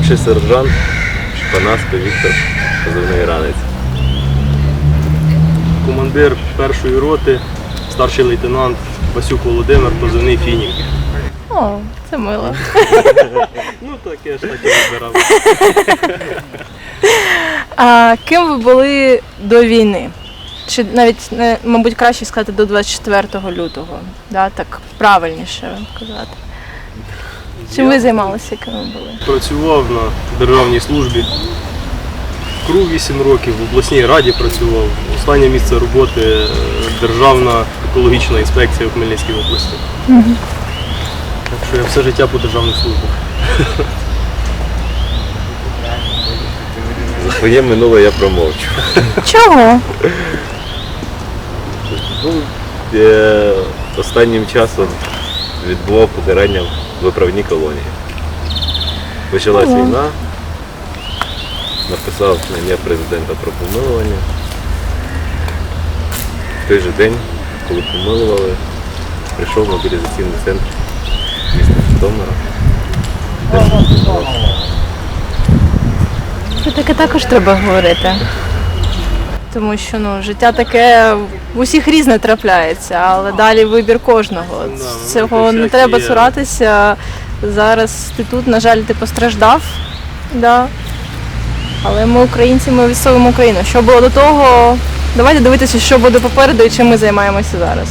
Молодший сержант Шпанаско Віктор, позивний ранець. командир першої роти, старший лейтенант Васюк Володимир, позивний Фінік. О, це мило. Ну таке ж таке вибирав. А ким ви були до війни? Чи навіть мабуть, краще сказати до 24 лютого, да, так правильніше казати. Чим ви займалися, ким ви були? Працював на державній службі. Кру 8 років, в обласній раді працював. Останнє місце роботи е, Державна екологічна інспекція у Хмельницькій області. Так що я все життя по державній службі. За своє минуле я промовчу. Чого? Ну, е, останнім часом відбував покарання в виправній колонії. Почалась війна, написав на ім'я президента про помилування. В той же день, коли помилували, прийшов мобілізаційний центр міста Житомира. Про таке також треба говорити. Тому що ну, життя таке в усіх різне трапляється, але далі вибір кожного. Цього ну, не треба цуратися. Зараз ти тут, на жаль, ти постраждав. Да. Але ми українці, ми відстоюємо Україну. Що було до того, давайте дивитися, що буде попереду і чим ми займаємося зараз.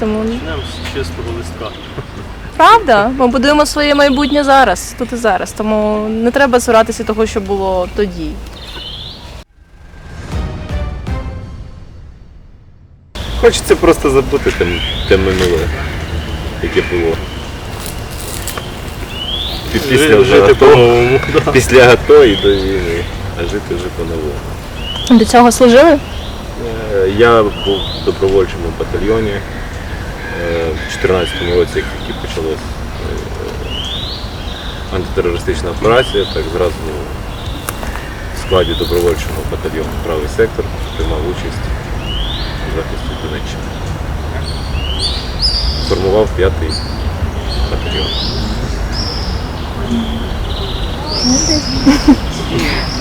Тому Почнемо з чистого листка. правда, ми будуємо своє майбутнє зараз, тут і зараз. Тому не треба цуратися того, що було тоді. Хочеться просто забути те, те минуле, яке було. Пі- Після вже жити АТО, по-новому. да. після АТО і до війни, а жити вже по-новому. До цього служили? Е, Я був в добровольчому батальйоні е, в 2014 році, як тільки почалась е, антитерористична операція, так зразу в складі добровольчого батальйону правий сектор приймав участь у захисті Донеччини. Формував п'ятий батальйон.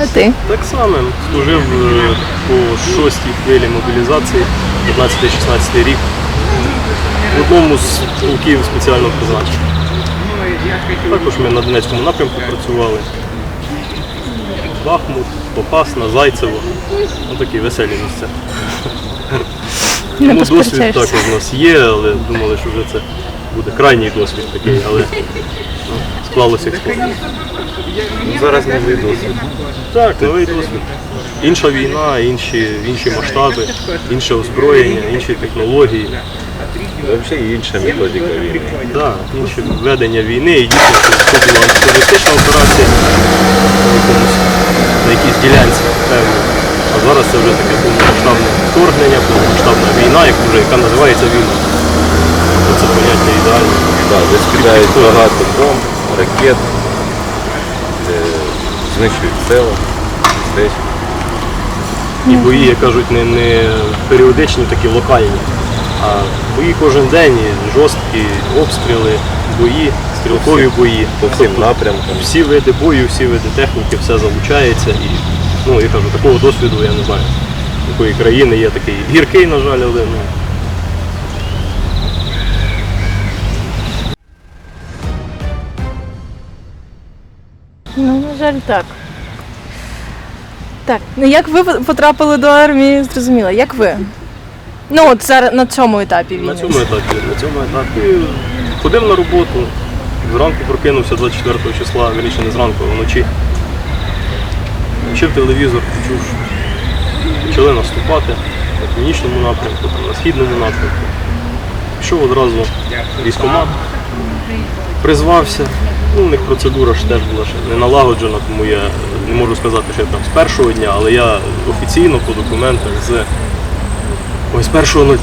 А ти? Так само служив е, по шостій хвилі мобілізації, 15-16 рік, в одному з полків спеціального призначення. Також ми на Донецькому напрямку працювали. Бахмут, Попасна, Зайцево. Ну такі веселі місця. Не Тому досвід також у нас є, але думали, що вже це буде крайній досвід такий, але ну, склалося як склалося. Ну, Зараз новий досвід. Так, новий досвід. Інша війна, інші, інші масштаби, інше озброєння, інші технології, Взагалі інша методика війни. да, інші ведення війни. І дійсно, це була операція на, якійсь ділянці певній. Зараз це вже таке повномасштабне вторгнення, повномасштабна війна, яку вже, яка називається війна. Це поняття ідеально. Так, стріляють багато бомб, ракет, знищують села, містечка. І бої, як кажуть, не, не періодичні, такі локальні, а бої кожен день, і жорсткі обстріли, бої, стрілкові бої. По всім напрямкам. Всі види бою, всі види техніки, все залучається. І, ну, я кажу, такого досвіду я не знаю. Якої країни є такий гіркий, на жаль, але ну, Ну, на жаль, так. Так, ну як ви потрапили до армії, зрозуміло, як ви? Ну, от зараз на цьому етапі війни. на цьому етапі, на цьому етапі ходив на роботу, зранку прокинувся 24 числа, вірніше не зранку, а вночі. Включив телевізор, почув, почали наступати на північному напрямку, на східному напрямку. Пішов одразу в військкомат, призвався. Ну, у них процедура ж теж була ще не налагоджена, тому я не можу сказати, що я там з першого дня, але я офіційно по документах з ось 1.03,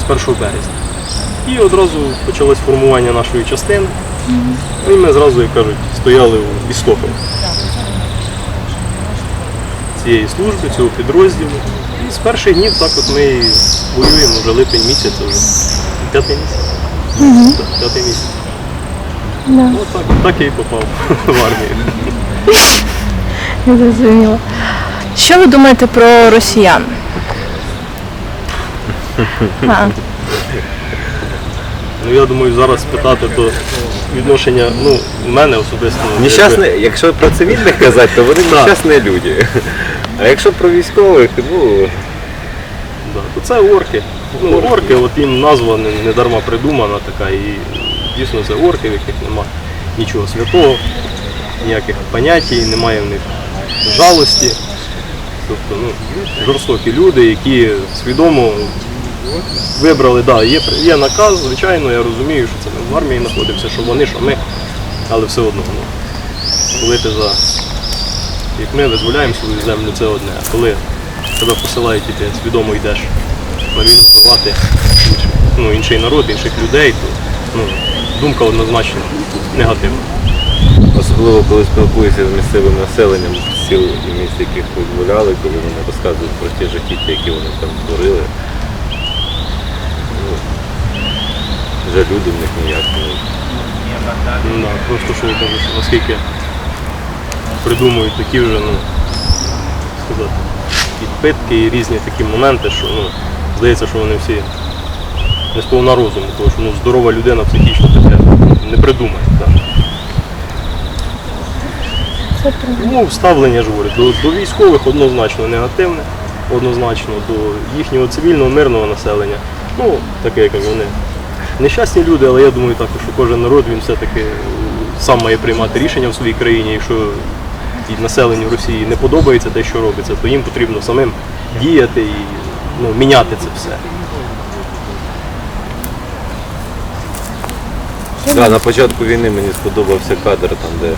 з 1 березня. І одразу почалось формування нашої частини. Ну, І ми зразу, як кажуть, стояли у істоках цієї служби, цього підрозділу. І з перших днів так от ми воюємо вже липень місяць, вже п'ятий місяць. Так, П'ятий місяць. Да. От так, так я і попав в армію. Я зрозуміла. Що ви думаєте про росіян? А, Ну я думаю, зараз питати то відношення, ну, в мене особисто. якби- якщо про цивільних казати, то вони нещасні люди. А якщо про військових, ну Да, то це орки. Ну, орки, от їм назва не, не дарма придумана така, і дійсно це орки, в яких нема нічого святого, ніяких понятій, немає в них жалості. Тобто ну, жорстокі люди, які свідомо вибрали, да, є, є наказ, звичайно, я розумію, що це ми в армії знаходимося, що вони, що ми, але все одно. Ну, коли ти за як ми визволяємо свою землю, це одне. А коли тебе посилають і ти свідомо йдеш на війну вбивати ну, інший народ, інших людей, то ну, думка однозначно негативна. особливо коли спілкуєшся з місцевим населенням сіл і міст, яких визволяли, коли вони розказують про ті жахіття, які вони там створили. Ну, вже люди в них ніяк не. Ну, да, просто що я кажу, що наскільки придумують такі вже, ну, сказати, підпитки і різні такі моменти, що ну, здається, що вони всі не сповна розуму, тому що ну, здорова людина психічно таке не придумає. Так. Тому ставлення ж говорю, до, до військових однозначно негативне, однозначно до їхнього цивільного мирного населення. Ну, таке, як вони нещасні люди, але я думаю також, що кожен народ він все-таки сам має приймати рішення в своїй країні. Якщо і населенню Росії не подобається те, що робиться, то їм потрібно самим діяти і ну, міняти це все. Да, на початку війни мені сподобався кадр, там, де е,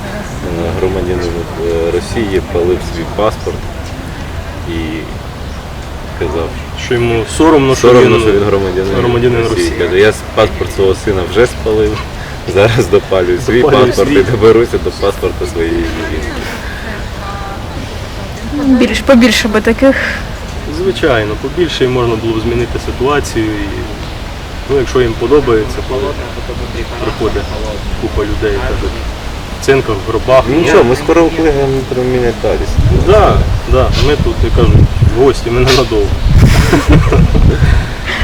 громадянин е, Росії палив свій паспорт і казав, Що йому соромно, соромно, що він громадянин, громадянин Росії. Каже, я паспорт свого сина вже спалив, зараз допалюю свій Допалюю паспорт свій. і доберуся до паспорта своєї жінки. Більш побільше би таких. Звичайно, побільше і можна було б змінити ситуацію. І, ну, якщо їм подобається, то приходить купа людей, кажуть, в цинках, в гробах. Ну нічого, ми скоро вплинемо про менталість. Да, да, ми тут, як кажуть, гості, ми ненадовго.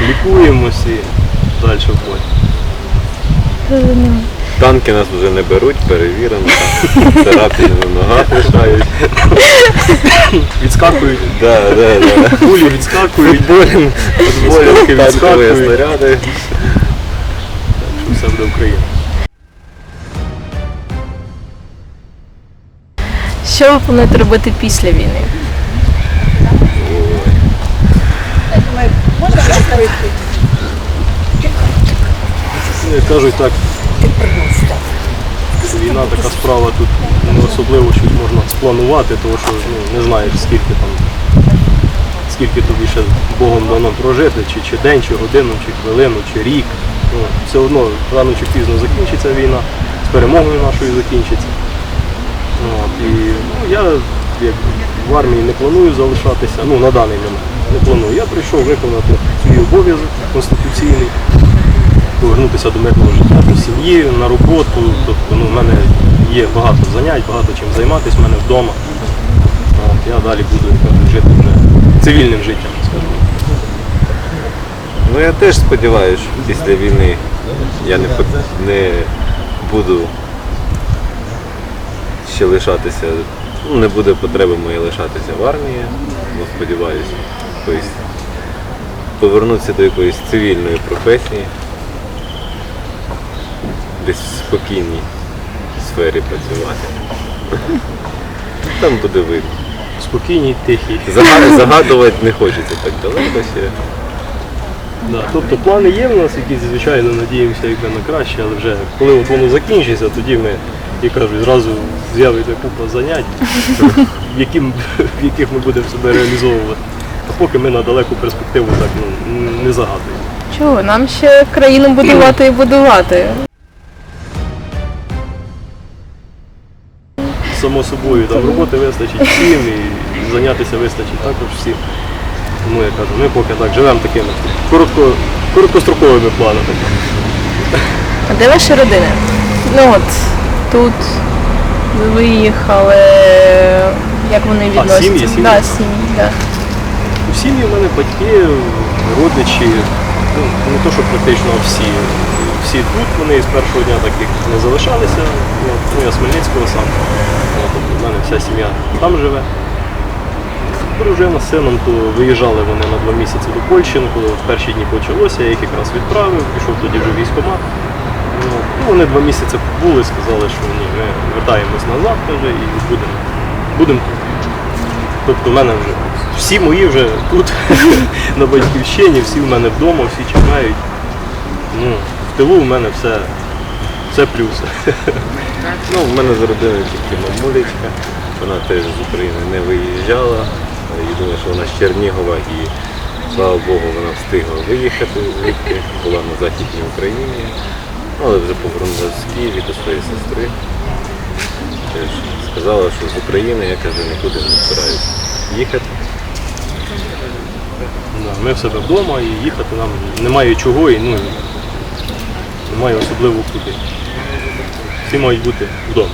Лікуємось і далі входимо. Танки нас вже не беруть, перевірено, там на ногах лишають. Відскакують, Да, да, да. кулі відскакують, Танкові танкові відскакують. снаряди. що все буде Україна. Що ви плануєте робити після війни? Ну, як кажуть так, війна така справа тут не особливо щось можна спланувати, тому що ну, не знаєш скільки там, скільки тобі ще Богом дано прожити, чи, чи день, чи годину, чи хвилину, чи рік. Ну, все одно рано чи пізно закінчиться війна, з перемогою нашою закінчиться. От, і ну, я як в армії не планую залишатися, ну на даний момент не планую. Я прийшов виконати свій обов'язок конституційний повернутися до мирного життя, до сім'ї, на роботу. Тобто ну, в мене є багато занять, багато чим займатися в мене вдома. От, я далі буду жити вже цивільним життям, скажімо. Ну я теж сподіваюся, що після війни я не, не буду ще лишатися, ну не буде потреби моєї лишатися в армії, бо сподіваюся, повернутися до якоїсь цивільної професії, десь в спокійній сфері працювати. Там буде видно. Спокійні, тихі. Зага- Загадувати не хочеться так далеко ще. Да, тобто плани є в нас, які звичайно надіємося якби на краще, але вже коли от воно закінчиться, тоді ми, як кажуть, зразу з'явиться купа занять, в, яким, в яких ми будемо себе реалізовувати. А поки ми на далеку перспективу так ну, не загадуємо. Чого? Нам ще країну будувати і будувати. Само собою, там роботи вистачить всім і зайнятися вистачить також всім. Тому я кажу, ми поки так живемо такими коротко, короткостроковими планами. А де ваші родини? Ну от тут виїхали, як вони відносяться? сім'ї, сім'ї? Да, сім'ї, да. У сім'ї в мене батьки, родичі, ну не то, що практично всі. Всі тут, вони з першого дня так як не залишалися. От, ну, я з Хмельницького сам. От, тобто в мене вся сім'я там живе. Дружина з сином, то виїжджали вони на два місяці до Польщі, ну, в перші дні почалося, я їх якраз відправив, пішов тоді вже в військкомат. Ну, ну, вони два місяці побули, сказали, що ні, ми вертаємось назад каже, і будемо будемо тут. Тобто в мене вже всі мої вже тут, на батьківщині, всі в мене вдома, всі чекають. Ну, тилу в мене все, все плюси. Ну, в мене з родиною тільки мамулечка, вона теж з України не виїжджала. Єдине, що вона з Чернігова і слава Богу, вона встигла виїхати звідти, була на Західній Україні, але вже повернулася в Києві до своєї сестри. Теж сказала, що з України я каже, нікуди не збираюся їхати. Ми в себе вдома і їхати нам немає чого і ну, немає особливу куди. Всі мають бути вдома.